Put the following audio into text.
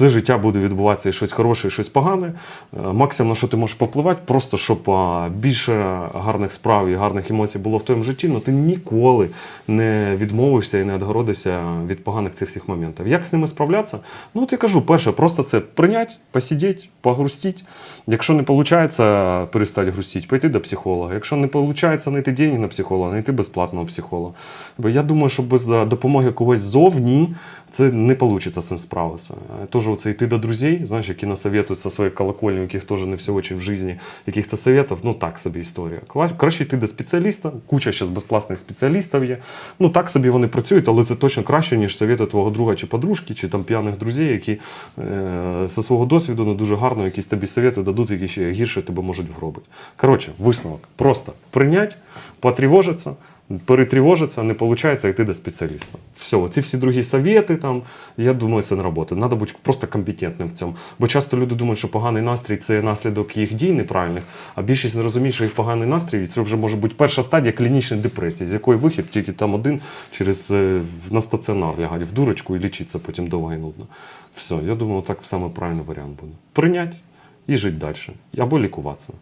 все життя буде відбуватися і щось хороше, і щось погане. Е, Максимум, на що ти можеш попливати, просто щоб більше гарних справ і гарних емоцій було в твоєму житті, але ти ніколи не відмовишся і не відгородишся від поганих цих всіх моментів. Як з ними справлятися? Ну, от я кажу, перше, просто це прийняти, посидіти, погрустити. Якщо не виходить перестати грустити, пойти до психолога. Якщо не виходить знайти деньги на психолога, знайти безплатного психолога. Бо я думаю, що без допомоги когось ззовні це не вийде з цим справитися. Е, Теж оце йти до друзей, знаєш, які насоветують зі своєї колокольні, у яких теж не все очень в житті, яких-то советів, ну так собі історія. Краще йти до спеціаліста, куча зараз безплатних спеціалістів є. Ну так собі вони працюють, але це точно краще, ніж совєти твого друга чи подружки, чи там п'яних друзів, які е, зі свого досвіду ну, дуже гарно якісь тобі совєти дадуть, які ще гірше тебе можуть вгробити. Коротше, висновок. Просто прийнять, потривожитися, перетривожиться, не виходить йти до спеціаліста. Все, ці всі другі совєти, там, я думаю, це не робота. Треба бути просто компетентним в цьому. Бо часто люди думають, що поганий настрій це наслідок їх дій неправильних, а більшість не розуміє, що їх поганий настрій це вже може бути перша стадія клінічної депресії, з якої вихід тільки там один через е, на стаціонар лягати в дурочку і лічитися потім довго і нудно. Все, я думаю, так саме правильний варіант буде. Прийняти і жити далі. Або лікуватися.